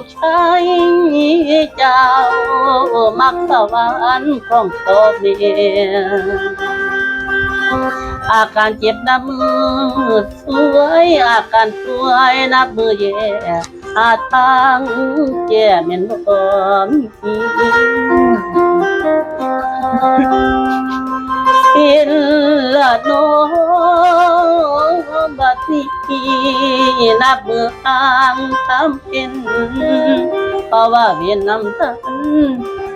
กชายเจ้า มักสวรรค์ของโตเมียอาการเจ็บนับมือสวย อาการสวยนับมือแย่อาทางแย่เหม็นบ่มีอินละโน บัดนี้นับมืออ่างทำเป็นเพราะว่าเวียนนำทัน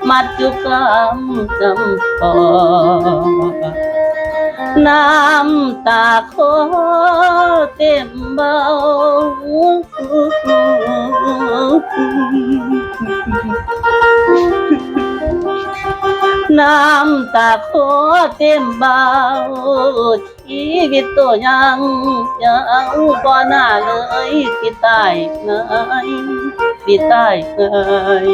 มัดจุกำจำปอน้ำตาคอเต็มเบา น้ำตาคอเต็มเบาชีวิตตัวยังยาวก็น่าเลยสิตายเงยสิตายเงย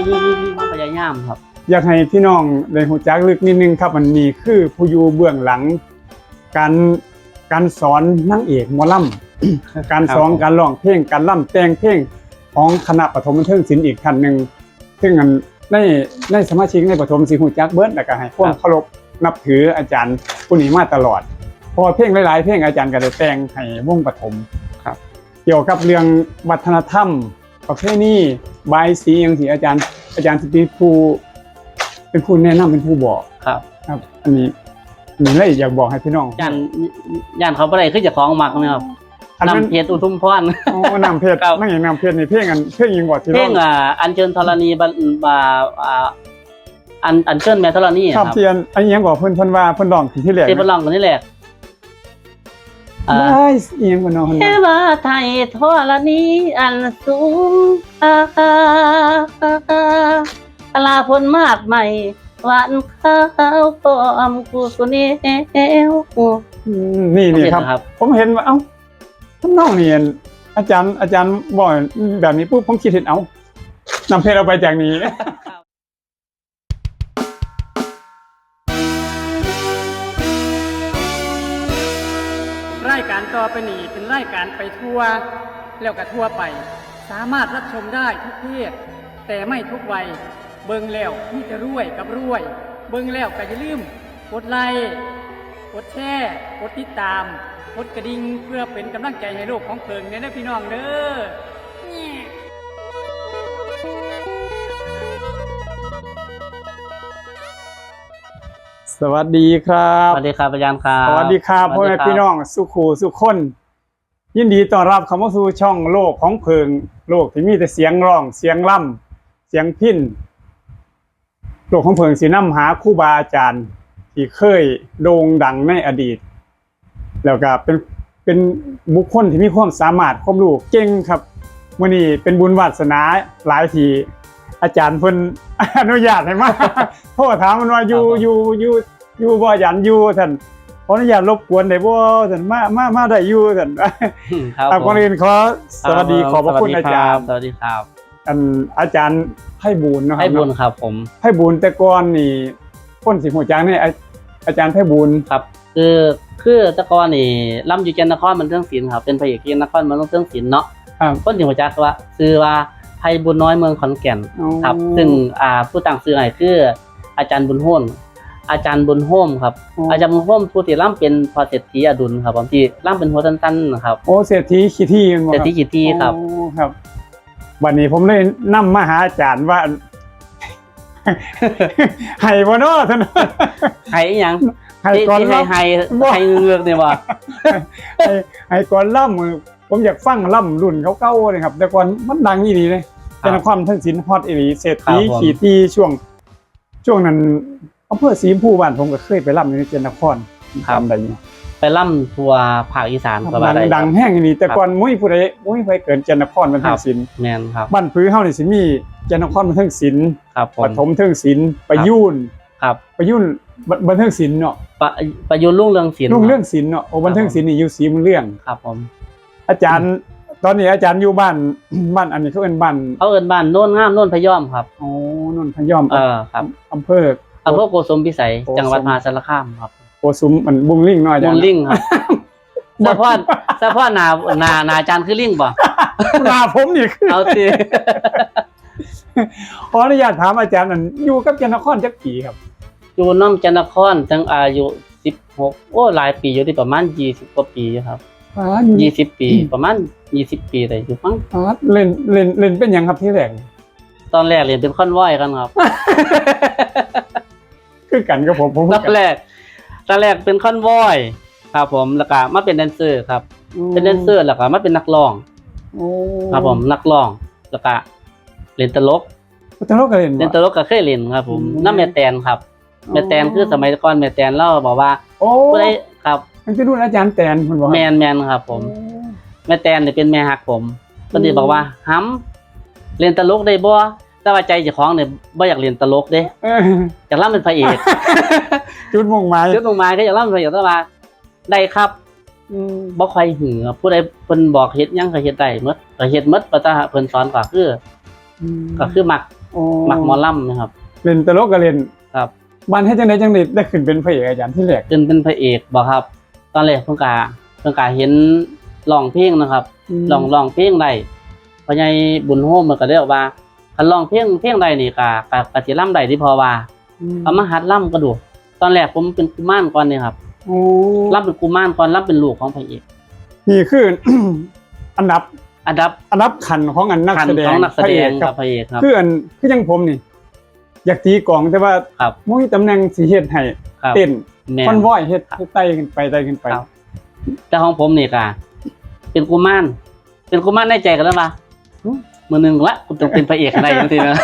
พยายามครับ อยากให้พี่น้องได้หูจักลึกนิดนึงครับมันนี่คือผู้อยู่เบื้องหลัง การการสอนนางเอกหมอลำการสอนการร้องเพลงการล่ำแต่งเพลงของคณะปฐมบันเทิงศิลป์อีกท่านหนึ่งซึ่งอัน ในในสมาชิกในปฐมศิลป์หูจักเบิร์ดแล้วก็ให้ความเคารพนับถืออาจารย์ผู้นี้มาตลอดเพอเพลงหลาย ๆ เพลงอาจารย์ก็ได้แต่งให้วงปฐมครับ เกี่ยวกับเรื่องวัฒนธรรม ประเพณีบายสีอย่างที่อาจารย์ อาจารย์สติภูเป็นผู้แนะนำเป็นผู้บอกครับ ครับ อันนี้อันนี้เลยอยากบอกให้พี่น้องย่านย่านเขาบ่ได้คือเจะของมักนะครับ อันนั้น นำเพชรอุทุมพรอ๋อนำเพชรครับ นั่งอย่างนำเพชรนี่เพลงอันเพลงยิงกว่าที่เพลร้องงอ่าอัญเชิญธรณีบรรบาอ่าอันอัญเชิญแม่ธรณีชอบครับเทียนอันนี้ยังบอกเพิ่นเพิ่นว่าเพิ่นร้องถึงที่แรกที่เพิ่นร้องคนนี้แหละอ่า ได้เอียงกว่าน้องเพิ่นเทว่าวาไทยธรณีอันสูงอาคลาพลมากใหม่หวานข้าวปอมกูสุเนวอืมนี่นี่ครับครับ ผมเห็นว่าเอ้า ท่านน้องนี่อันอาจารย์อาจารย์บอกแบบนี้ปุ๊บผมคิดเห็นเอานำเพชรเอาไปจากนี้รายการต่อไปนี้เป็นรายการไปทัวร์แล้วก็ทั่วไป สามารถรับชมได้ทุกเพศแต่ไม่ทุกวัย เบิ่งแล้วมีแต่รวยกับรวย เบิ่งแล้วก็อย่าลืมกดไลค์กดแชร์กดติดตาม กดกระดิ่งเพื่อเป็นกำลังใจให้โลกของเพิงเนี่ยนะพี่น้องเด้อสวัสดีครัสบวัสดีครับอาจารย์ครับสวัสดีครับพ่อแม่พี่น้องสุขูสุขคน ยินดีต้อนรับเข้ามาสู่ช่องโลกของเพิง โลกที่มีแต่เสียงร้อง เสียงล่ำเสียงพินโลกของเพิงสีน้ำหาครู่บาอาจารย์ ที่เคยโด่งดังในอดีต แล้วก็เป็นเป็นบุคคลที่มีความสามารถความรู้เก่งครับมื่อนี้เป็นบุญวาสนาหลายทีอาจารย์เพิ่นอนุญาตให้มาโทษถามมันว่าอยู่อยู่อยู่อยู่บ่อาจารย์อยู่ท่านขออนุญาตรบกวนได้บ่ท่านมามามาได้อยู่ท่านครับอะก่อนอื่นขอสวัสดีคขอบพระคุณอาจารย์สวัสดีครับอันอาจารย์ให้บูญเนาะคให้รับบุญครับ ผมให้บูญแต่ก่อนนี่คนสิหัวจังนี่อาอาจารย์ให้บูญครับ คือ คือแตะกอนนี่ล่ำอยู่เจนนครมันเรื่องศิลป์ครับเป็นพระเอกเจนนครมันต้องเรื่องศิลป์เนาะครับคนที่หัวจักว่าซื้อว่าไทยบุญน้อยเมืองขอนแก่นอ๋อครับ ซึ่งอ่าผู้ต่างซื้อให้คือ อาจารย์บุญโฮมอาจารย์บุญโฮมครับ อาจารย์บุญโฮมผู้ที่ล่ำเป็นพอเศรษฐีอดุลครับผมที่ล่ำเป็นหัวตันๆนะครับโอ้เศรษฐีขี้ที่มันบ่เศรษครับฐีกิตีครับโอ้ครับ วันนี้ผมเลยนำมาหาอาจารย์ว่าให้บ่เนาะท่านไห้อีหยัง ให้ที่ก่อนที่ให้ล่ำไห้บ่ไห้เงือกเนี่ยว่าให้ให้ก่อนล่ำผมอยากฟังล่ำรุ่นเก่าๆเลยครับ แต่ก่อนมันดังอีหลีเลยครับเป็นความทั้งศิลป์ฮอตอีหลีเศรษครัฐีบผมขี่ที่ช่วง ช่วงนั้นอำเภอศรีชมพูบ้านผมก็เคยไปล่ำอยู่ในเจนครทำได้อยู่ไปล่ำทัวร์ภาคอีสานก็ดัว่างได้ดังแห้งอีหลีแต่ก่อนมุ้ยผู้ใดมุ้ยผู้ใดเกินเจนครมันครัทั้บงศิลป์แมนครับบ้านพื้นเฮานี่สิมีเจนครมันทั้งศิลป์ครับผปมฐมเทิงศิลป์ประยุนครับประยุน บบันเทิงศิลป์เนาะปะประยุนรุ่งเรืองศิลป์รุ่งเรื่องศิลป์เนาะโอ้บันเทิงศิลป์นี่อยู่ศรีมุนเรื่อง ครับผม อาจารย์ ตอนนี้อาจารย์อยู่บ้าน บ้านอันนี้เขาเป็นบ้านเขาเอินบ้านโน่นงามโน่นพะยอมครับ โอ้นนทยอมเออครับอำเภออำเภอโกสมพิสัยโกสมจังหวัดมหาสารคามครับโกสุมมันบุงลิงเนาะอาจารมูย์ลลิงครับเฉพาะเฉพาะหนาหนาหนาอาจารย์คือลิงบ่หน้าผมนี่คือเอาสิขออนุญาตถามอาจารย์นั่นอยู่กับจันทนครจักปีครับ อยู่น้ำจันทนครตั้งอายุสิบหกโอ้หลายปีอยู่ที่ประมาณยี่สิบกว่าปีอยู่ครับอ๋ออยู่ยี่สิบปีประมาณยี่สิบปีได้อยู่มั้งอ๋อเล่นเล่นเล่นเป็นหยังครับที่แรกตอนแรกเรียนเป็นคอนวอยกันครับ คือกันกับผมผมตอนแรกตอนแรกเป็นคอนวอยครับผมแล้วก็มาเป็นแดนเซอร์ครับ เป็นแดนเซอร์แล้วก็มาเป็นนักร้อง โอ้ครับผมนักร้องแล้วก็เล่นตลกตลกก็เล่นเล่นตลกก็เคยเล่นครับ ผมอืม น้ำแม่แตนครับ แม่แตนคือสมัยก่อนแม่แตนเล่าบอกว่าโอ้ผู้ใดครับมันคือรุ่นอาจารย์แตนคุณบอกแมนแมนครับ ผม แม่แตนเนี่ยเป็นแม่ฮักผมเพิ่นสิบอกว่าห้ำเล่นตลกได้บ่แต่ว่าใจเจ้าของเนี่ยบ่อยากเล่นตลกเด้เอออยากเล่าเป็นพระเอกจุดมุ่งหมายจุดลงมาก็อยากเล่าเป็นพระเอกแต่ว่าได้ครับอืมบ่ค่อยหือผู้ใดเพิ่นบอกเฮ็ดหยังก็เฮ็ดได้หมดก็เฮ็ดหมดว่าแต่เพิ่นสอนก็คือก็คือมักโอ้มักหมอลำนะครับเล่นตลกก็เล่นครับ บ้านให้จังไดจังไดได้ขึ้นเป็นพระเอกอาจารย์ที่แรกจนเป็นพระเอกบ่ครับ ตอนแรกเพิ่นก็เพิ่นก็เห็นร้องเพลงนะครับลองลองเพลงได้พ่อใหญ่บุญโฮมมันก็ได้บอกว่าคันลองเพลงเพลงใดนี่ก็ก็ก็สิล่ำได้ที่พอว่าเอามาหัดล่ำก็ดูตอนแรกผมเป็นกุมารก่อนนี่ครับโอ้ล่ำเป็นกุมารก่อนล่ำเป็นลูกของพระเอกนี่คืออันดับอันดับอันดับขันของอันนักขันแสดของงนักแสพระดเองกกักับบพระเอกครับคืออันคือยังผมนี่ อยากตีกลองแต่ว่าครับบ่มีตำแหน่งสิเฮ็ดให้ครับ เต้นแม่คอนวอยเฮ็ดให้ไต่ขึ้นไปไต่ขึ้นไปครับ แต่ของผมนี่ก็เป็นกุมารเป็นกุมารในใจกันแล้วป่ะมือหนึ่งละกูต้องเป็นพระเอกอะไรอย่างนี้นะ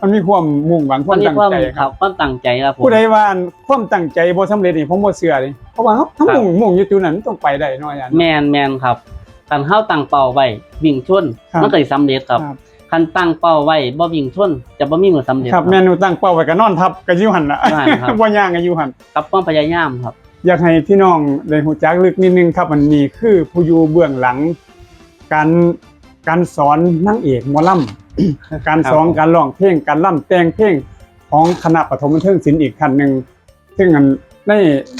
มันมีความมุ่งหวังความนี้ตั้งความใจคครัรับบความตั้งใจครับผม ผู้ใดว่าอันความตั้งใจบ่สำเร็จนี่ผมบ่เชื่อเลยเพราะว่าเฮาถ้าครับ มุ่งมุ่งอยู่จุดนั้นต้องไปได้เนาะอาจารย์ แมนแมนครับคันเฮาตั้งเป้าไว้วิ่งชนครับมันก็สิสำเร็จครับ ครับ คันตั้งเป้าไว้บ่วิ่งชนจะบ่มีมือสำเร็จครับแม่นูตั้งเป้าไว้ก็นอนทับก็อยู่หั่นน่ะนั่นครับบ่ย่างก็อยู่หั่นกับความพยายามครับ อยากให้พี่น้องได้รู้จักลึกนิดนึงครับมันนี้คือผู้อยู่เบื้องหลัง การการสอนนางเอกหมอลำการสอนการร้องเพลงการล่ำแต่งเพลงของคณะปฐมบันเทิงศิลป์อีกคันหนึ่งซึ่งอันใน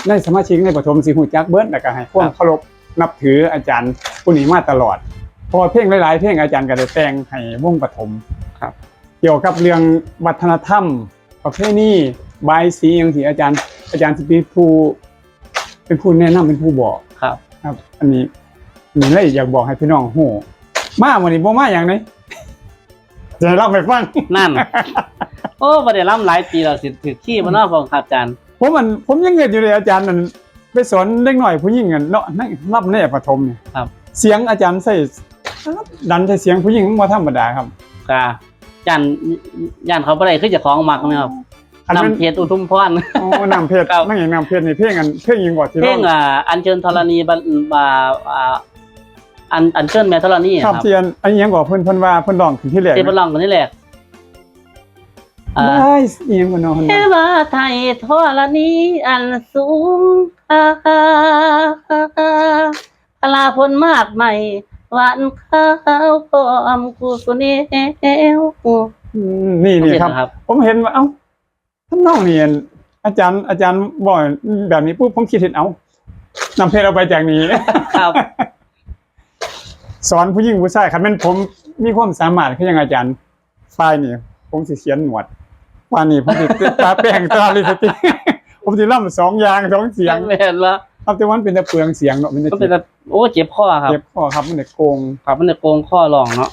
ในสมาชิกในปฐมศิลป์หูจักเบิร์ดแล้วก็ให้ความครับเคารพนับถืออาจารย์ผู้นี้มาตลอดเพราะว่าเพลงหลายๆเพลงอาจารย์ก็ได้แต่งให้วงปฐมครับ เกี่ยวกับเรื่องวัฒนธรรม ประเพณีบายสีอย่างที่อาจารย์ อาจารย์สิเป็นผู้เป็นผู้แนะนำเป็นผู้บอกครับ ครับ อันนี้อันนี้เลยอยากบอกให้พี่น้องโหมาวันนี้บ่มาอย่างไหนจะให้เล่าไปฟังนั่น โอ้บ่ได้ล่ำหลายปีแล้วสิถือขี้บ่เนาะผมครับอาจารย์ผมมันผมยังเงินอยู่เลยอาจารย์นั่นไปสอนเด็กหน่อยผู้หญิงกันเนาะในรับในปฐมเนี่ยครับ เสียงอาจารย์ใส่ ดันใส่เสียงผู้หญิงบ่ธรรมดาครับก็ย่านย่านเขาบ่ได้คือเจ้าของมักนะครับอันนั้นนำเพชรอุทุมพร โอ้นำเพชรครับ นั่งอย่างนำเพชรนี่เพลงอันเพลงยิงกว่าที่เพลร้องงอ่าอัญเชิญธรณีบันอ่าอ่าอันอัญเชิญแม่ธรณีคครัรับบที่อันอันนี้ยังบอกเพิ่นเพิ่นว่าเพิ่นร้องขึ้นที่แรกที่เพิ่นร้องกันนี่แหละอ่า ได้อีหยังบ่เนาะเพิ่นเทว่าวาไทยทอรณีอันสูงค่าพลาพลมากใหม่ หวานข้าวพร้อมกูสุเนวอืมนี่นี่ครับ ครับ ผมเห็นว่าเอ้าท่านน้องนี่อันอาจารย์อาจารย์บอกแบบนี้ปุ๊บผมคิดเห็นเอ้านำเพชรเอาไปจากนี้ ครับ สอนผู้หญิงผู้ชายครับแม่นผมมีความสามารถคือยังอาจารย์ฝ่ายนี่ ผมสิเขียนหนวดฝ่ายนี่ผมสิตาแป้งตาลิปสติกผมสิล่ำสองอย่างสองเสียง แม่นว่า ครับแต่ว่ามันเป็นแต่เปลืองเสียงเนาะมันจะก็เป็นแบบโอ้เจ็บข้อครับเจ็บคอครับมันจะโกงครับมันจะโกงข้อรองเนาะ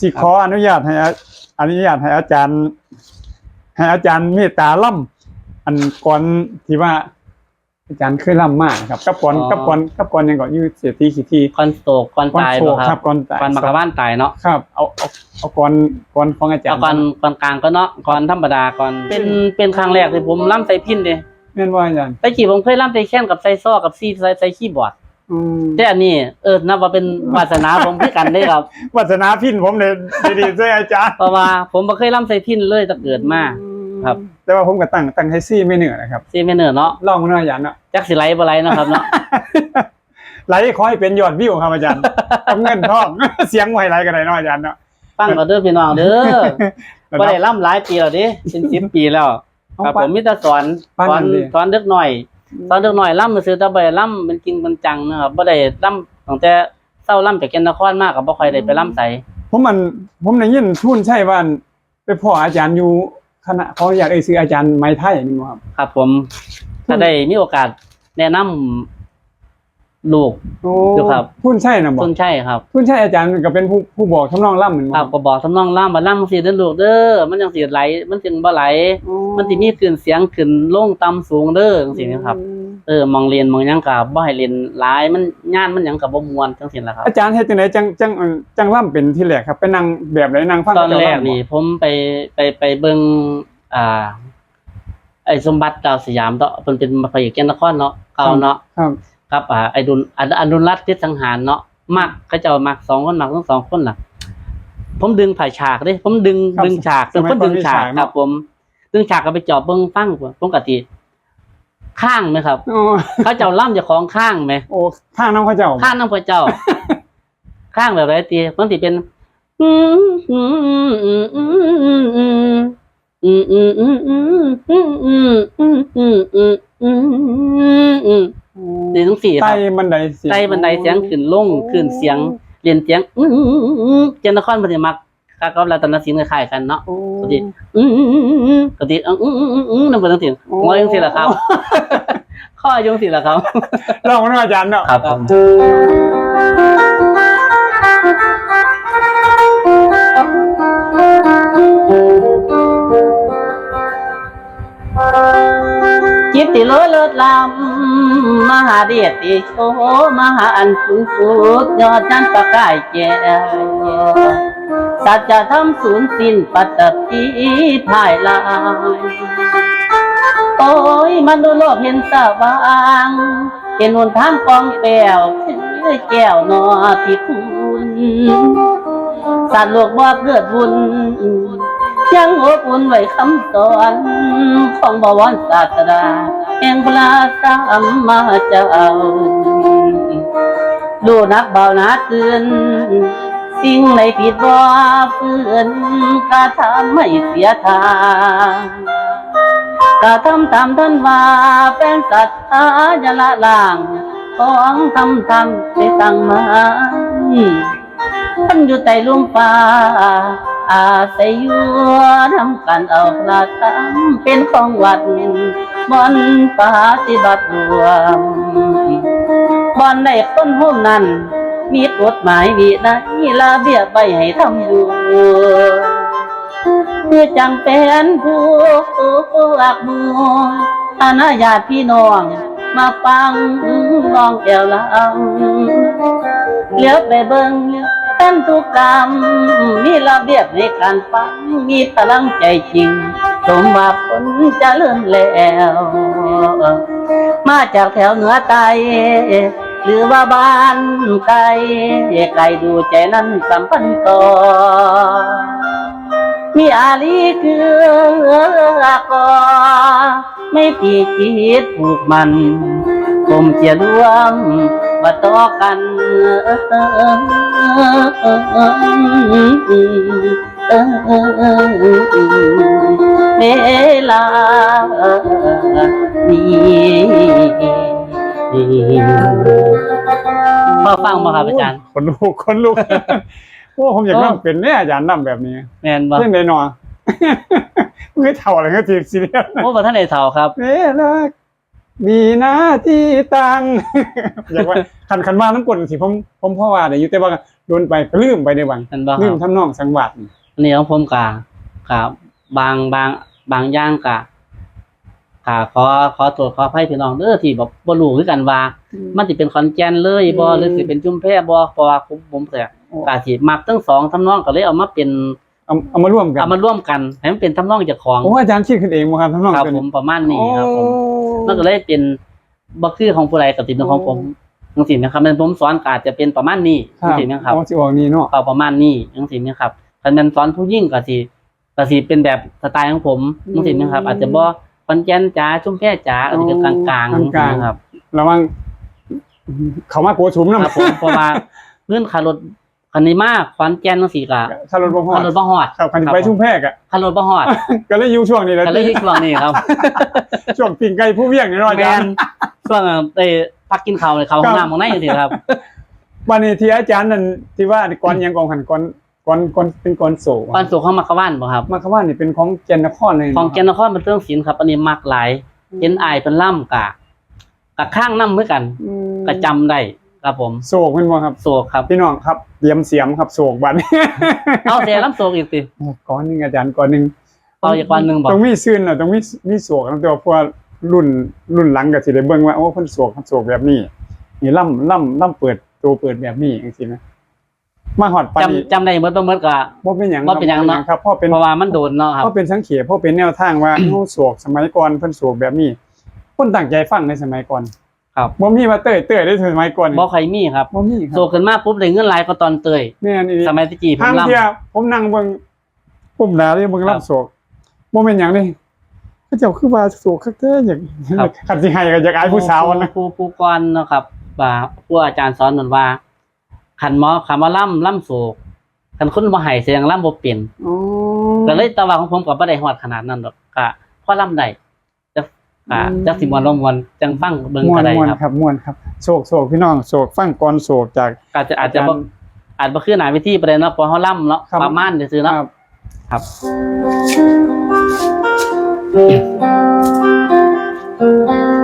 สิขออนุญาตให้อาอนุญาตให้อาจารย์ ให้อาจารย์เมตตาล่ำอันก่อนที่ว่า อาจารย์เคยล่ำมากครับกับก่อนกับก่อนกับก่อนยังก่อนอยืดเสียทีขีทีคอนโศกคอนก่อนตายโชบ่ว์คครัรับบก่อนตายคอนมากระบ้านตายเนาะครับเอาเอาเอาก่อนก่อนของอาจารเอาย์ก่อนก่อนกลางก็เนาะก่อนธรรมดาก่อนเป็นเป็นครั้งแรกที่ผมล่ำใส่พินเด้ แม่นว่าอาจารย์แต่กี้ผมเคยล่ำใส่แค้นกับใส่ซ้อกับซีใส่ใส่คีย์บอร์ดอืมแต่อันนี้เออนับว่าเป็นวาสนาผมคือกันได้ครับ วัฒนาพินผมเลยดีๆด้วยอาจารย์เพราะว่าผมบ่เคยล่ำใส่พินเลยตั้งเกิดมา ครับ แต่ว่าผมก็ตั้งตั้งให้ซี่ไม่เหนื่อยนะครับซีเมเนอร์เนาะลองมาหน่อยอาจารย์เนาะ จักสิไหลบ่ไหลเนาะครับเนาะ ไลฟ์ขอให้เป็นยอดวิวครับอาจารย์กับเงินทอง เสียงไวไรก็ได้เนาะอาจารย์เนาะ ฟังก็เด้อพี่น้องเด้อบ่ได้ล่ำหลายปีแล้วเดิเป็น10ปีแล้วเอา ครับปะผมมีแต่สอนปานสอนนั้นดิสอนเด็กหน่อยสอนเด็กหน่อยล่ำซื่อๆแต่บ่ได้ล่ำเป็นจริงเป็นจังนะครับบ่ได้ล่ำตั้งแต่เศร้าล่ำจากแก่นนครมากก็บ่ค่อยได้ไปล่ำใสผมมันผมได้ยินทุนใช่ว่าไปพ่ออาจารย์อยู่คณะเขาอยากเอ่ยซื้ออาจารย์ไม้ไทยนี่บ่ครับ ครับผมถ้าได้มีโอกาสแนะนำ ลูกโอ้อยู่ครับพุ่นใช่นะบ่ต้นใช่ครับพุ่นใช่อาจารย์ก็เป็นผู้ผู้บอกทำนองล่ำเหมือนครับก็บอกทำนองล่ามบ่ล่ามสิเด้อลูกเด้อมันยังสิไหล มันจึงบ่ไหล มันสิมีขึ้นเสียงขึ้นลงต่ำสูงเด้อจังซี่นะครับ เออมองเรียนมองหยังก็บ่ให้เรียนหลายมันงานมันหยังก็บ่ม่วนจังซี่ล่ะครับ อาจารย์เฮ็ดจังไดจังจังเอ่อจังล่ำเป็นที่แรกครับไปนั่งแบบไหนนั่งฟังตอนแรกเจ้าำบ่นี่ผมไปไปไปเบิ่งอ่า ไอ้สมบัติดาวสยามเนาะเพิ่นเป็นพระเอกแก่นนครเนาะเก่าเนาะ ครับ ครับอ่าไอ้ดุลออนุรัตน์เพชรสังหารเนาะมักเขาเจ้ามักสองคนมักทั้งสองคนน่ะ ผมดึงผ่ายฉากเด้ผมดึงครับดึงฉากสมัยผมดึงฉากก่อนมีฉากคเนอะรับผม ดึงฉากก็ไปจอบเบิ่งฟังผมกติข้างไหมครับ โอ้เขาเจ้าล่ำเจะของข้างไหม โอ้ข้างน้ำเขาเจ้า ข้างน้ำพระเจ้า ข้างแบบไรตีมันสิเป็น ในทั้งสี่ใต้รบันไดเสียงใต้บันไดเสียงขึ้นลงขึ้นเสียงเรียนเสียงอื้ออื้ออื้ออื้อเจนนครปฏิมากคาก็บรัตนศิลป์คล้ายกันเนาะ โอ้ ปกติ อื้ออื้ออื้ออื้อกติอื้ออื้ออื้ออื้ำนเป็นทั้งเสียงโอ้ งอยังสี่ละครับ ข้อยังสี่ละครับ ลองมนมาอาจารย์เนาะครับผม เดชติโชมหาอันสูงสุดยอดนั้นประกายแก่สัจธรรมสูญสิ้นปัตตภีภายลายโอ้ยมันดูโลกเห็นสว่างเห็นหนทางกองแป้วคือแก้วนอที่คุณสัตว์โลกบ่เกิดบุญยังอบอุ่นไว้คำสอนของบวรศาสดา แห่งพระสัมมาเจ้าดูนักเบาหนาเกินสิ่งในผิดบ่ฝืนกระทำไม่เสียทางกระทำตามท่านว่าเป็นสัตธาจะละล่างของทำทำได้ตั้งมาท่านอยู่ใต้ลมฟ้าอาศัยอยู่ทำกันเอาพระธรรมเป็นของวัด บอนปฏิบัติรวมบอนได้คนหุ่มนั้น มีกฎหมายวินัยระเบียบไว้ให้ทำอยู่เพื่อจังเป็นผู้อักมูอนาญาติพี่น้อง มาฟังลองแก้วลังเลี้ยวไปเบิ่งเป็นทุกกรรมมีระเบียบในการฟังมีพลังใจจริง สมว่าผลจะเลื่อนแล้ว มาจากแถวเหนือใต้หรือว่าบ้านไกลไกลดูใจนั้นสัมพันธ์ต่อ มีอาลีคืออกอไม่ปีคิดผูกมันผมจะร่วมว่าต่อกัน เวลานี้พอฟังมาครับอาจารย์คนลุกคนลุกโอ้ผมอยากนั่งเป็นเนี่ยอาจารย์นั่งแบบนี้แมนบ่เรื่องใดหนอนไม่เท่าอะไรก็จีบซีเรียสโอ้บ่ท่านได้เท่าครับเวลามีหน้าที่ตังอยากว่าขันขันมาน้ำกลนสิผมผมพ่อว่าเดี๋ยอยู่แต่ว่าโดนไปก็ลืมไปในวังลืมทำนองสังวัด อันนี้ของผมกะกะบางบางบางอย่างกะกะขอขอโทษขออภัยพี่น้องเด้อที่แบบบ่รู้คือกันว่า มันสิเป็นขอนแก่นเลยบ่อืมหรือสิเป็นจุมแพบ่เพราะว่าผมผมก็กะสิมักทั้งสองทำนองก็เลยเอามาเป็นเอาเอามาร่วมกันเอามาร่วมกันให้มันเป็นทำนองเจ้าของโอ้อาจารย์คิดขึ้นเองมั้ครับทำนองครับตัวผมประมาณนี้ครับผมโอ้มันก็เลยเป็นบ่คือของผู้ใดกับติเป็นของผมจังซี่นะครับมันผมสอนก็อาจจะเป็นประมาณนี้ครัจังบซี่นะครับอ๋อสิออกนี่เนาะก็ประมาณนี้จังซี่นะครับ คันแม่นสอนผู้หญิงก็สิก็สิเป็นแบบสไตล์ของผมจังซี่นะครับ อาจจะบ่คอนแก่นจ๋าชุมแพจ๋าอาจจะเป็นกลางๆจังซี่นะครับระวังเขามาโกชุมคนะรับผมเพราะว่าเงื่อนขารถคันนี้มากขอนแก่นจังซี่ก็ถ้ารถบ่ฮอคัดนรถบ่ฮอดครับคันสิไปชุ่มแพกอะคันรถบ่ฮอด ก็เลยอยู่ช่วงนี้แหละก็เลยช่วงนี้ครับช่วงปิ่งไก่ผู้เวียงนี่เนาะอาแมจารนย์ช่วงเอ้พักกินข้าวเลยเข้าห้องน้ำของไหนจังซี่ครับวันนี้ที่อาจารย์นั่นที่ว่าก่อนยังกองหันก่อน ก้อนก้อนเป็นก้อนโศกก่อนสู่ของมักกะว่านบ่ครับมาคำว่านี่เป็นของเจนนครเลยของแกนนครบันเทิงศิลป์ครับ อันนี้มักหลายเห็นอายเป็นล่ำกะกะข้างน้ำเหมือนกันอืมกะจำได้ครับผมโศกเป็นบ่ครับโศกครับพี่น้องครับเตรียมเสียมครับโศกบัดเอาแต่ล่ำโศกอีกสิก้อนหนึงอาจารย์ก้อนหนึงเอาอีกก้อนหนึ่งบอกต้องมีซื่นน่ะต้องมีมีโศกนะแต่ว่าพวกรุ่นรุ่นหลังก็สิได้เบิ่งว่าโอ้เพิ่นโศกเพิ่นโศกแบบนี้นี่ล่ำล่ำล่ำเปิดตัวเปิดแบบนี้จังซี่นะ มาฮอดปานนี้จำจำได้เมื่อต้นเมื่อกะ บ่เป็นหยังบ่เป็นหยังเนาะ ครับเพราะเป็นเพราะว่ามันโดนเนาะครับเพราะเป็นสังเขตเพราะเป็นแนวทางว่า เฮาโศกสมัยก่อนเพิ่นโศกแบบนี้คนตั้งใจฟังในสมัยก่อนครับ บ่มีว่าเต้ยเต้ยได้สมัยก่อนบ่ใครมีครับบ่มีคโศรักขึ้นมาปุ๊บได้เงินหลายก็ตอนเตยแม่นอีสมัยตะกี้ผมทางล่ำเที่ยผมนั่งเบิ่งปุ่มดาเลยเบิ่งครับลำโศกบ่แม่นหยังนี่เขาเจ้าคือว่าโศกคักแท้อยากครับคันสิให้ก็อยากอายผู้สาวนะผู้ผู้ก่อนเนาะครับว่าผู้อาจารย์สอนเหมือนว่า ขันหมอคำว่าล่ำล่ำโศกคันคนบ่ให้เสียงล่ำบ่เป็นอ๋อก็เลยตะว่าของผมก็บ่ได้ฮอดขนาดนั้นดอกก็พอล่ำได้จะอ่าจักสิมวนลมวนจังฟังเบิ่งม่วก็นได้ม่วนครับครับม่วนครับโศกโศกพี่น้องโศกฟังก่อนโศกจากก็จะอาจจะบ่อาจารย์อาจบ่คือหน้าวิธีประเด็นเนาะเพราะเฮาล่ำเนาะครับประมาณซื่อๆเนาะครับครั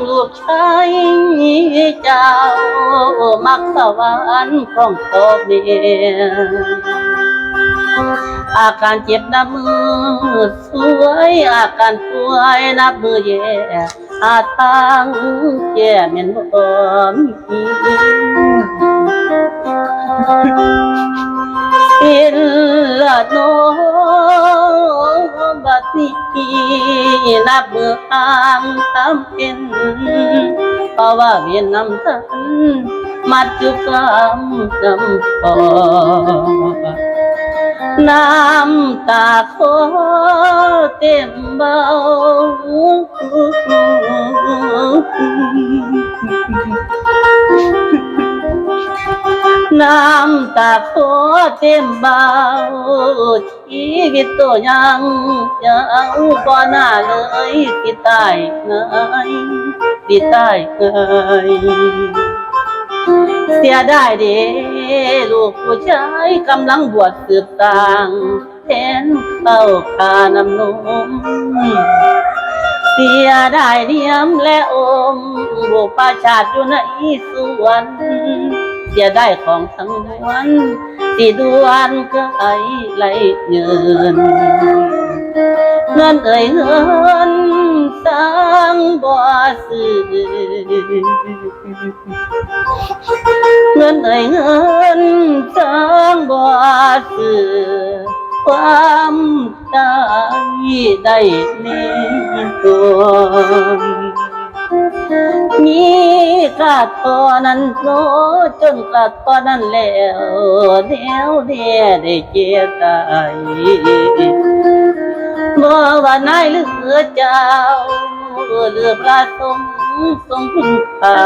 ลูกชายเจ้า มักสวรรค์ของพ่อเมียอาการเจ็บนับมือสวย อาการป่วยนับมือแย่อาทางแย่เหม็นบ่มีเป็นละ นับมืออ่างทำเป็นเพราะว่าเวีย นนำทันมัดจุกำกำปอน้ำตาคอเต็มเบาน้ำตาคเต็มเบาชีวิตตัวยังยังก่อนหน้าเลยสิตายเงยสิตายเงยเสียได้เด้ลูกผู้ชายกำลังบวชสืบต่างแทนเข้าคานำนมเสียได้เนียมและอมบุปาชาติอยู่ในสวน เสียได้ของทั้งมวลที่ดวนก็ไอไหลเงินเงินเอ่ยเงินสร้างบ่ซื้อเงินเอ่ยเงินสร้างบ่ซื้อความตายได้เน่ตัว มีกาดตอนนั้นโนจนกาดตอนนั้นแล้วเดียวเดียได้เจตายบ่ว่านายเหลือเจ้าเหลือประสงค์ทรงคุณค่า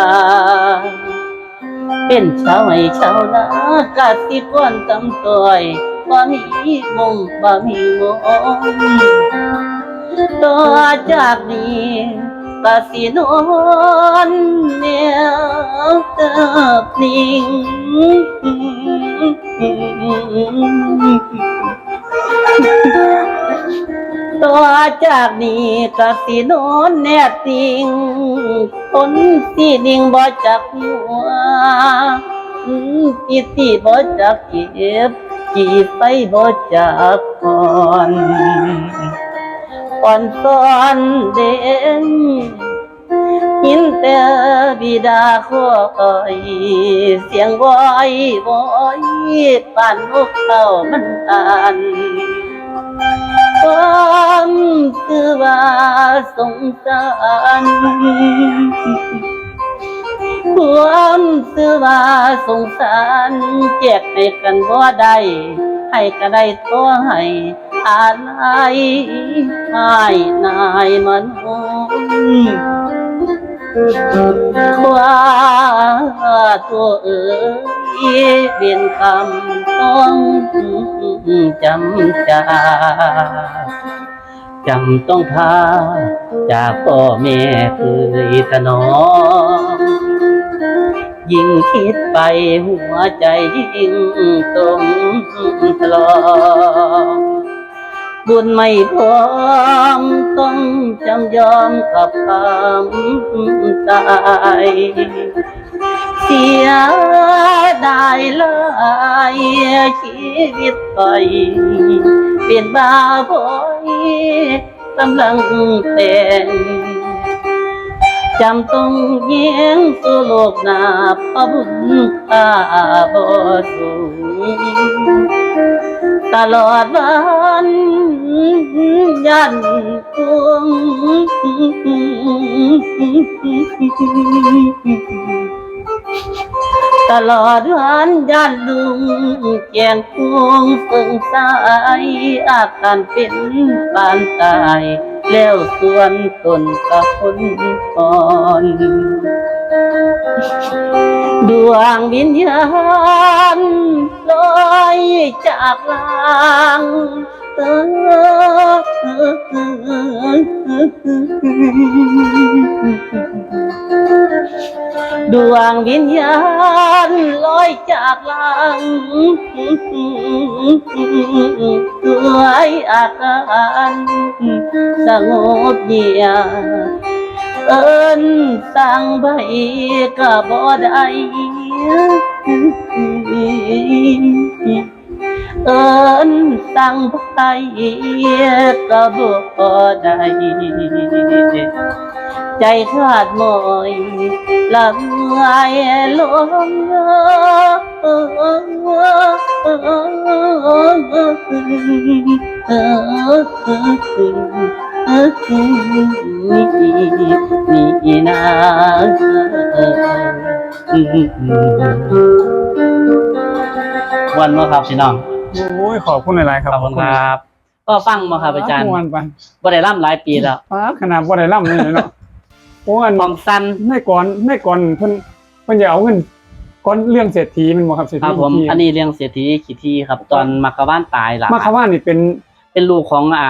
เป็นชาวไร่ชาวนากาสิกรตำต้อยบ่มีมงบ่มีวงต่อจากนี้ กาสินอนแนวเติบนิ่งต่อจากนี้กาสินอนแนบติงคนที่นิ่งบ่จักหัวอืมจีตีบ่จักเก็บจีไปบ่จักก่อน ก่อนตอนเด่นยินแต่บิดาคอยเสียงวอยวอยป่านนกเขามันอ่านความคือว่าสงสารความซื้อว่าสงสารเจ็บให้กันบ่ได้ให้ก็ได้ตัวให้ อะไรให้นายมันว่าตัวเอ๋ยเป็นคำต้องจำจาจำต้องพาจากพ่อแม่เคยถนอมยิ่งคิดไปหัวใจยิ่งตมตลอม บุญไม่พร้อมต้องจำยอมกับความตายเสียดายลายชีวิตไปเป็นบาบอยกำลังแต่งจำต้องเยียงสู่โลกหนาพระบุญข้าบ่สูง ตลอดวันยันพวงตลอดวันยันลุงแกงพวงเฟิงสายอาการเป็นปานตาย แล้วส่วนตนกับคนก่อน ดวงวิญญาณลอยจากลางเออดวงวิญญาณลอยจากหลังด้วยอาการสงบเงียบ เอินสั่งใบก็บ่ได้เอินสั่งใบก็บ่ได้ใจขาดหมอยลำไยลม มีนาวันมาครับพี่น้องโอ้ยขอบคุณหลายๆครับขอบคุณครับ ก็ฟังมาครับอาจารย์ม่วนไปบ่ได้ร่ำหลายปีแล้วฟ้าขนาดบ่ได้ล่ำเลยเนาะโอ้อันมองสั้นในก่อนในก่อนเพิ่นเพิ่นจะเอาเงินก่อนเรื่องเศรษฐีแมันบ่ครับเศรษคฐีรับผมที่อันนี้เรื่องเศรษฐีขีทีครับ ตอนมักกะบ้านตายล่ะมาคาว่านี่เป็นเป็นลูกของอ่า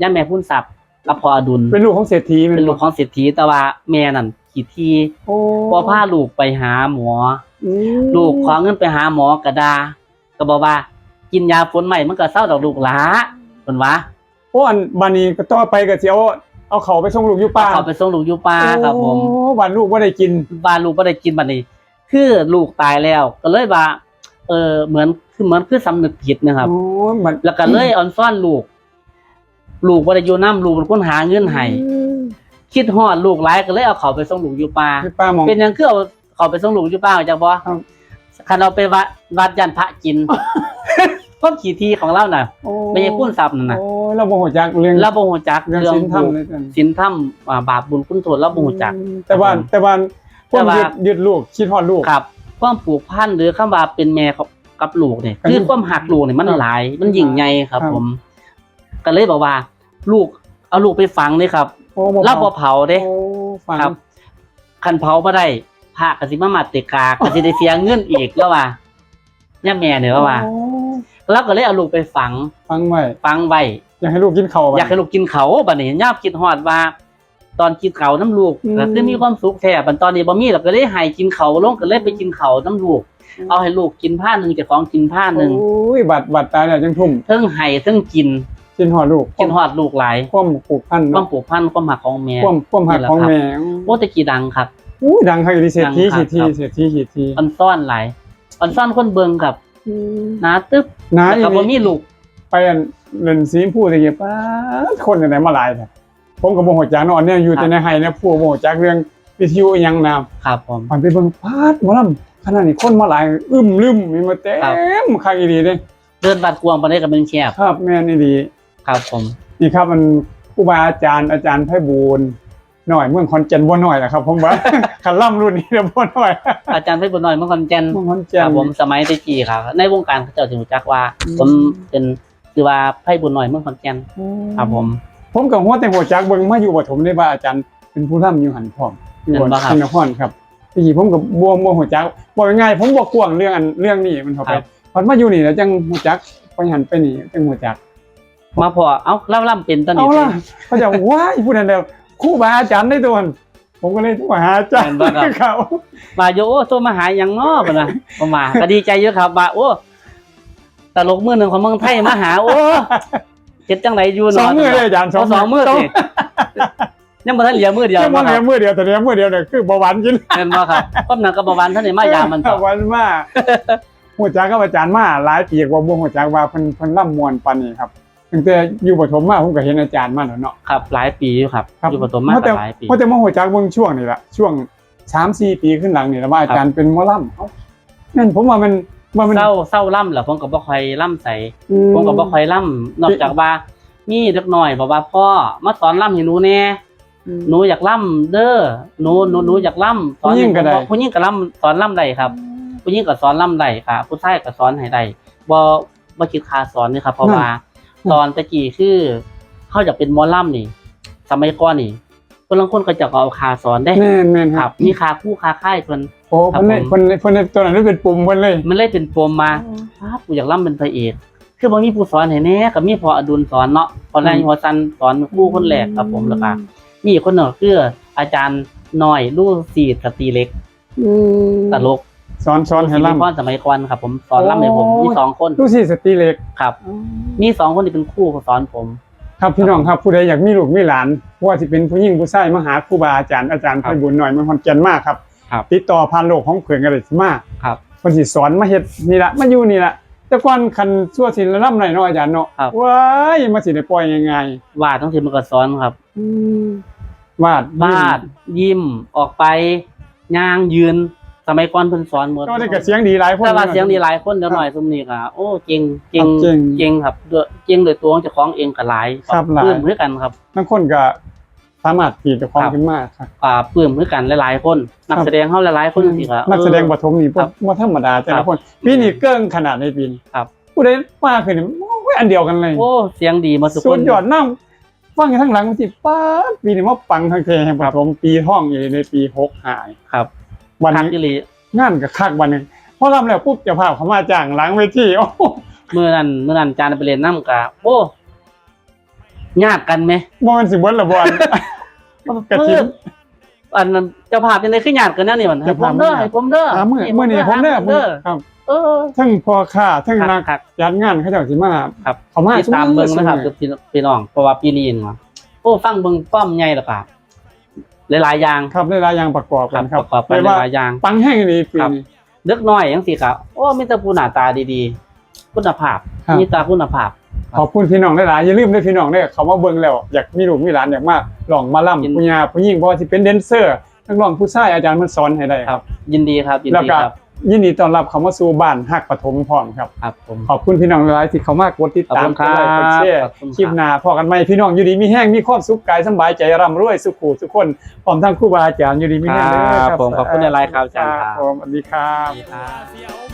ย่าแม่พุ่นศัพท์ กับพ่ออดุลเป็นลูกของเศรษฐีแมัเป็นลูกของเศรษฐีแต่ว่าแม่นั่นขีทีโอ้พอพาลูกไปหาหมออืมลูกขอเงินไปหาหมอกระดา ก็บอกว่า กินยาฝนใหม่มันก็เศร้าดอกลูกหลาเพิ่นว่าโอ้อันบัดนี้ก็ต่อไปก็สิเอาเอาเขาไปส่งลูกอยู่ป่าเขาไปส่งลูกอยู่ป่าครับผมโอ้บัดลูกบ่ได้กินบ้านลูกบ่ได้กินบัดนี้ คือลูกตายแล้ว ก็เลยว่า เออเหมือนคือเหมือนคือสำนึกผิดนะครับโอ้มันแล้วก็เลยออนซ่อนลูก ลูกบ่ได้อยู่น้ำลูกเป็นคนหาเงินให้คิดฮอดลูกหลายก็เลยเอาเขาไปส่งลูกอยู่ป่าที่ป้ามองเป็นหยังคือเอาเขาไปส่งลูกอยู่ป่าจักบ่ครับคันเอาไปวัดวัดยันพระกินพวกขี่ทีของเราน่ะโอ้ไม่ใช่พูนทรัพย์นั่นน่ะโอ้เราบ่ฮู้จักเรื่อง เราบ่ฮู้จักเรื่องเรื่องศีลธรรมบุญเลยจังศีลธรรมอ่าบาปบุญคุณโทษเราบ่ฮู้จัก แต่ว่าครับผมแต่ว่าพวกแต่ว่ายึดยึดลูกคิดฮอดลูก ครับความผูกพันหรือคำว่าเป็นแม่กับกับลูกเนี่ยครับคือความหักลูกเนี่ยมันครับหลาย มันยิ่งใหญ่ครับ ครับ ผม ก็เลยบอกว่า ลูกเอาลูกไปฝังเลยครับโอ้เราบ่เผาเด้โอ้ฟังครับคันเผาบ่ได้พระก็สิมามัดเตกาก็สิได้เสียเงินอีกแล้วว่าย่าแม่เนี่ยว่าว่าโอ้แล้วก็เลยเอาลูกไปฝังฟังไว้ฝังไว้อยากให้ลูกกินข้าวไว้อยากให้ลูกกินเขาบัดนี้ยามคิดฮอดว่า ตอนกินเขาน้ำลูกอืมก็คือมีความสุขแท้บัดตอนนี้บ่มีเราก็เลยให้กินเขาลงก็เลยไปกินเขาน้ำลูก เอาให้ลูกกินผ้าหนึ่งเจ้าของกินผ้าหนึ่งโอ้ยบัดบัดตายแล้วจังทุ่มเทิงให้เทิงกิน กินฮอดลูกกินฮอดลูกหลายความผูกพันควาเนาะมผูกพันความหักของแม่ความความหักของแม่โอ้แตะกี้ดังครับอู้ดังครับอีเศรษฐีดังครับเศรษฐีครับเศรษฐีเศรษฐีออนซ่อนหลายออนซ่อนคนเบิงครับหนาตึ๊บนาแล้วอีก็บ่มีนี่ลูก ไปอันเล่นสีชมพูตะกี้ป้าดคนจังไดมาหลายแท้ผมก็บ่ฮู้จักเนาะอันเนี้ยอยู่แต่ในไห้เนี่ยผู้บ่ฮู้จักเรื่องวิทยุอีหยังนำครับผมมันไปเบิ่งพาดหมอลำขนาดนี้คนมาหลายอึมลืมมีมาเต็ครับมคักอีหลีเด้เดินบัดกวางปานใดก็เป็นแคบครับแม่นอีหลี ครับผมนี่ครับมันครูบาอาจารย์อาจารย์ไพบูลย์หน่อยเมืองขอนแก่นบ่หน่อยแหละครับผมว่า คันล่ำรุ่นนี้เดี๋ยวบ่หน่อยอาจารย์เพชรบุญน้อยเมื่อคอนแก่นเมืองขอนคแก่นรับผมสมัยแตะกี้ครับ ในวงการเขาเจ้าสิรู้จักว่า อืม ผมเป็นคือว่าไพ่บุญน้อยเมื่อคอนแก่นครับผม ผมกับหัวแต่หัวจักเบิ่งมาอยู่ปฐมได้ว่าอาจารย์เป็นผู้ร่ำอยู่หันพร้อมอยู่บนเห็นบ่ครับ ชินครครับที่ผมกับบัวบัวหัวจักบอกง่ายๆผมบอกกว้างเรื่องอันเรื่องนี้มันเข้าไปครับพอมาอยู่นี่แล้วจังหัวจักไปหันไปนี่จังหัวจัก มาพอเอ้าเล่าล่ำเป็นตอนนี้เอาล่ะเขาจะว้ายผู้นั้นเดียวครู่บาอาจารย์ได้ตัวนั้นผมก็เลยโทรหาอาจารย์เขามาโยโอ้โทรมาหาหยังน้อปะนะผมมาก็ดีใจเยอะครับว่าโอ้ตลกมือหนึ่งของเมืองไทยมาหา โอ้เจ็ดจังไรอยู่สองเนาะมือเลยอาจารย์เอาสองมือสิยังบ่ทันเหลือมือเดียวแค่มือนะคเดีรัยวบมือเดียวแต่เดียวมือเดียวเนี่ยคือเบาหวานกินเห็นบ่ครับก้มหนังกับเบาหวานท่านนี่มายามมันต่อวันมาหัวจักกับอาจารย์มาหลายปีกว่าบ่หัวจักว่าเพิ่นเพิ่นล่ำมวนปานนี้ครับ ตั้งแต่อยู่ปฐมมาผมก็เห็นอาจารย์มาแล้วเนาะ ครับหลายปีอยู่ครับอยู่ปฐมมาแต่ก็หลายปีเพราะแต่มาหัวจักเบิ่งช่วงนี่ล่ะช่วง3-4ปีขึ้นหลังนี่แล้วว่าอาจารย์เป็นหมอล่ำเอ้านั่นผมว่ามันว่ามันเศร้าเศร้าล่ำแหละผมก็บ่ค่อยล่ำใส่อืผมก็บ่ค่อยล่ำนอกจากว่ามีเล็กน้อยบอกว่าพ่อมาสอนล่ำให้หนูแน่หนูอยากล่ำเด้อหนูหนูหนูอยากล่ำสอนผู้หญิงก็ได้ผู้หญิงก็ล่ำสอนล่ำได้ครับ ผู้หญิงก็สอนล่ำได้ค่ะ ผู้ชายก็สอนให้ได้บ่บ่คิดค่าสอนนี่ครับเพราะว่า ตอนตะกี้คือเขาอยากเป็นหมอล่ำนี่ สมัยก่อนนี่คนลางคนก็จะเอาค่าสอนได้แม่นแม่นคครัรับบมีค่าคู่ค่าค่ายเพิ่นโอ้เพิ่นเลยครับผมเพิ่นเลยเพิ่นเลยตัวนั้นเลยเป็นปุ่มเพิ่นเลย มันเลยเป็นปมมาอ้าวกูอยากล่ำเป็นพระเอกคือบ่มีผู้สอนให้แน่ก็มีพออดุลสอนเนาะพอแรงหัวซันสอนครู่คนแรกครับผมแล้วก็มีอีกคนหนึงก็คืออาจารย์น้อยลู่สีสตรีเล็กตลก สอนสอนให้ศิลล่ำปอนสมัยก่อนครับ ผมสอนล่ำให้ผมโอ้มีสองคนดูสิสตรีเล็กครับมีสองคนที่เป็นครู่สอนผม ครับพี่น้องครับผู้ใดอยากมีลูกมีหลานว่าสิเป็นผู้หญิงผู้ชายมาหาครูบาอาจารย์อาจารย์ครัไพบบุญหน่อยมันคนเก่นมากครับครับติดต่อผ่านโลกของเขื่อนกันเลยสิมาครับเพิ่นสิสอนมาเฮ็ดนี่ละมาอยู่นี่ละแต่ก่อนคันชั่วสิละล่ำไรเนาะอาจารย์เนาะครับว้ายมาสิได้ปล่อยง่ายวาดทั้งทีมันก็สอนครับๆวาดวาดยิ้มออกไปย่างยืน สมัยก่อนเพิ่นสอนหมดก็ได้กับเสียงดีหลายคนแต่ว่าเสียงดีหลายคนเดี๋ยวหน่อยซุมนี้ก็โอ้เก่งเก่งครับเก่งเก่งครับด้วยเก่งโดยตัวของเจ้าของเองก็หลายครับหลายปลื้มคือกันครับบางคนก็สามารถปีดเจ้าของครับขึ้นมาครับอ่าปลื้มคือกันหลายๆคนนักครับแสดงเฮาหลายๆคนจังซี่ก็นักแสดงปเออฐมนี่ครับบ่ธรรมดาแต่ครัละบคนปีนี้เกิ้งขนาดในปีนี้ครับผู้ใดมาขึ้นนี่โอ้ยอันเดียวกันเลยโอ้เสียงดีหมาสุกสุคดนยอดนั่งฟังกันทั้งหลังมันสิป้าดปีนี้มาปังทั้งเทแห่งปฐมปีท่องอยู่ในปีหกหายครับ วันคักนี้อีหลีงานกับคักวันหนึงพอรำแล้วปุ๊บเจะพาพเขามาจ้างหลังเวทีโอ้โหมื้อนั้นมื้อนั้นจานไปเรียนนำก็โอ้ยากกันไหมบ่แมันสิเบิดละบอล กระถิ่นอันนั้นเจ้าภาพจังได๋คือญาติกันแนวนี้มันให้เจ้าผภาพมเด้อให้ผมเด้ออ่ามื้อให้มื้อนี้ผมเด้อให้เด้อครับเออทั้งพ่อค้าทั้งคันักกคักจัดงานเขาเจ้าสิมา ครับเขามาติดตามเบิ่งนะครับซุพี่พี่น้องเพราะว่าปีนี้เนาะโอ้ฟังเบิ่งป้อมใหญ่แล้วก็ หลายๆอย่างครับได้หลายอย่างประกอบคกัรันบครับประกอบกันเรียกว่าหลายอย่าง ปังแห้งดีปีครับ นี้ เล็กน้อยจังซี่ครับโอ้มีแต่ผู้หน้าตาดีๆ คุณภาพครับ มีแตาคุณภาพ ขอบคุณพี่น้องหลายๆอย่าลืมด้วยพี่น้องเด้อเขามาเบิ่งแล้วอยากมีลูกมีหลานอยากมาลองมาล่ำยินผู้หญิงผู้หญิงเพราะว่าสิเป็นแดนเซอร์นักร้องผู้ชายอาจารย์มันสอนให้ได้ ครับ ยินดีครับยินแล้วดีก็ครับ ยินดีต้อนรับเขามาสู่บ้านฮักปฐมพร้อมครับ ครับผม ขอบคุณพี่น้องหลายๆที่เขามากดติดตามขอบคุณครับกดไลค์กดแชร์ขอบคุณครับ คลิปหน้าพอกันไหมพี่น้องอยู่ดีมีแห้งมีความสุขกายสำบายใจร่ำรวยสุขุทุกคนพร้อมทั้งครูบาอาจารย์อยู่ดีมีแห้งเด้อครับผมขอบคุณหลายๆครับอาจารย์ครับ ผมสวัสดีครับดีครับเสียว